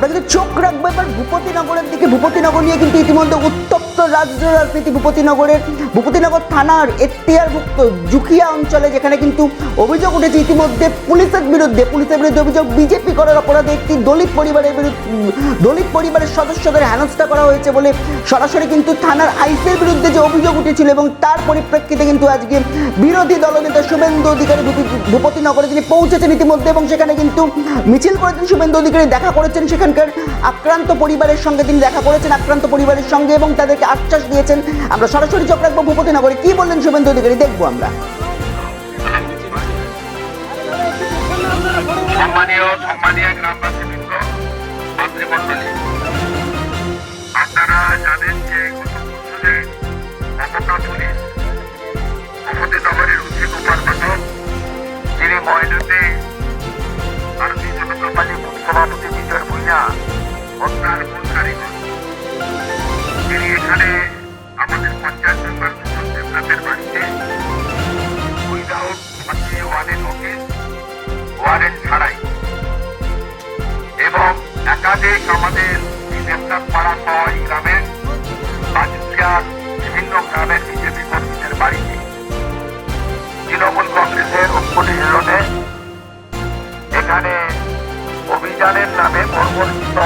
কিন্তু চোখ রাখব এবার ভূপতিনগরের দিকে। ভূপতিনগর নিয়ে কিন্তু ইতিমধ্যে উত্তপ্ত রাজ্য রাজনীতি ভূপতিনগরের। ভূপতিনগর থানার এখতিয়ারভুক্ত জুকিয়া অঞ্চলে যেখানে কিন্তু অভিযোগ উঠেছে ইতিমধ্যে পুলিশের বিরুদ্ধে। পুলিশের বিরুদ্ধে অভিযোগ বিজেপি করার অপরাধে একটি দলিত পরিবারের বিরুদ্ধে দলিত পরিবারের সদস্যদের হেনস্থা করা হয়েছে বলে সরাসরি কিন্তু থানার আইসির বিরুদ্ধে যে অভিযোগ উঠেছিল এবং তার পরিপ্রেক্ষিতে কিন্তু আজকে বিরোধী দলনেতা শুভেন্দু অধিকারী ভূপতি- ভূপতিনগরে তিনি পৌঁছেছেন ইতিমধ্যে এবং সেখানে কিন্তু মিছিল করেছেন শুভেন্দু অধিকারী, দেখা করেছেন সেখানকার আক্রান্ত পরিবারের সঙ্গে তিনি দেখা করেছেন, আক্রান্ত পরিবারের সঙ্গে এবং তাদেরকে আশ্বাস দিয়েছেন। আমরা সরাসরি চোখ রাখব ভূপতিনগরে কি বললেন শুভেন্দু অধিকারী? দেখব আমরা। সম্মানীয় সম্মানীয় মাতৃমণ্ডলী আপনারা জানেন যে গত বছরে পুলিশ উচিত একাধিক আমাদের পাড়া এই গ্রামের বাজুকিয়ার বিভিন্ন গ্রামের বিজেপি কর্মীদের বাড়িতে। তৃণমূল কংগ্রেসের ঐক্য এখানে অভিযানের নামে বর্বরিত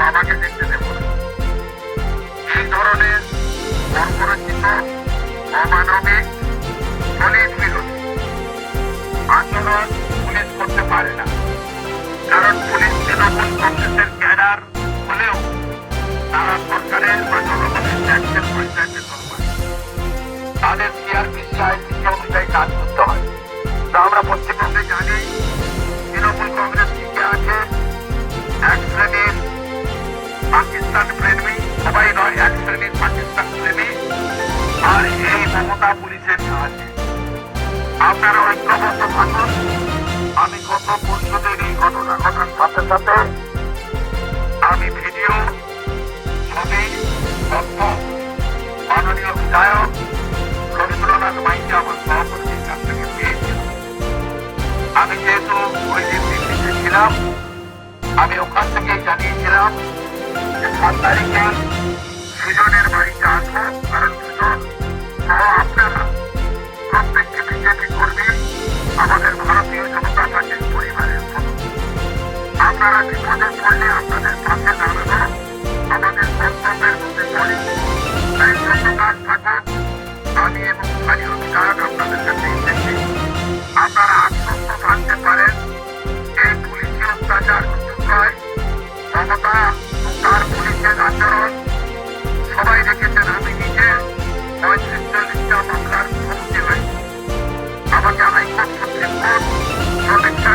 বাবাকে দেখতে দেবো। এই ধরনের বর্বরচিত অমানবিক দলিত বিরোধী আচরণ পুলিশ করতে পারে না। কারণ পুলিশ তৃণমূল কংগ্রেসের ক্যাডার হলেও তারা সরকারের বা জনগণের ট্যাক্সের দরকার তাদের সিআরপিসি আইপিসি অনুযায়ী কাজ করতে পুলিশের সাহায্যে। আপনারা ঐক্যবদ্ধ থাকুন। আমি গত পরশুদিন এই ঘটনা ঘটার সাথে সাথে আমি ভিডিও, ছবি তথ্য মাননীয় বিধায়ক রবীন্দ্রনাথ মাইকে আমার সভাপতির কাছ থেকে পেয়েছিলাম আমি যেহেতু ওই দিন দিল্লিতে ছিলাম, আমি ওখান থেকেই জানিয়েছিলাম যে সাত তারিখে সুজনের বাড়িতে আসব, কারণ সহ আপনারা প্রত্যেকটি আমাদের ভারতীয় জনতা পার্টির পরিবারের আপনারা Perfect.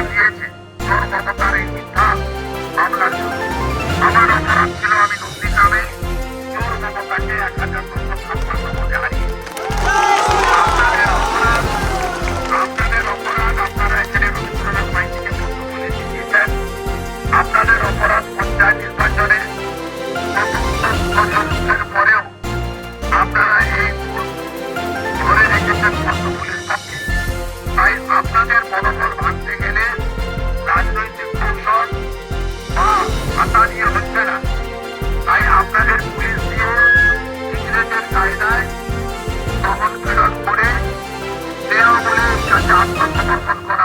Ha ha ha ha!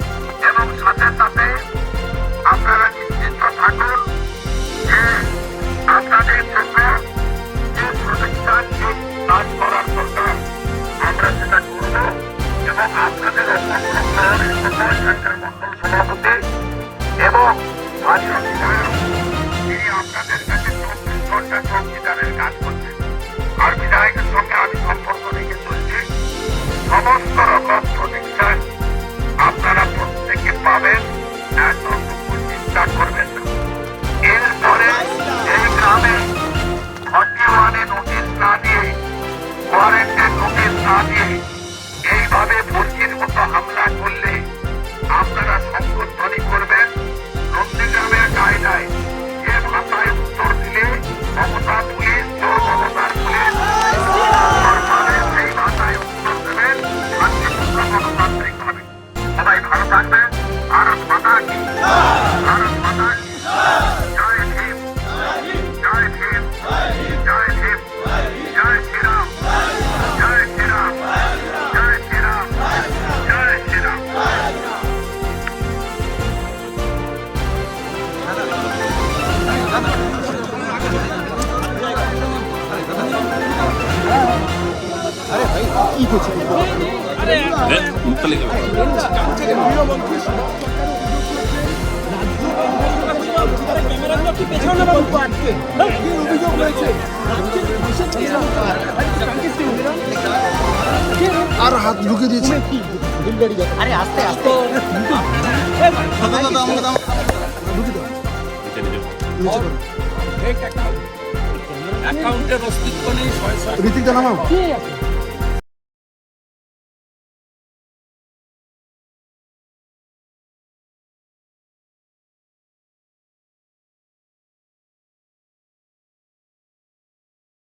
এবং আপনাদের কাছে আর হাত ঢুকে দিয়েছে। আরে আস্তে আস্তে। অ্যাকাউন্টের অস্তিত্ব নেই ঋতিকটা নামাও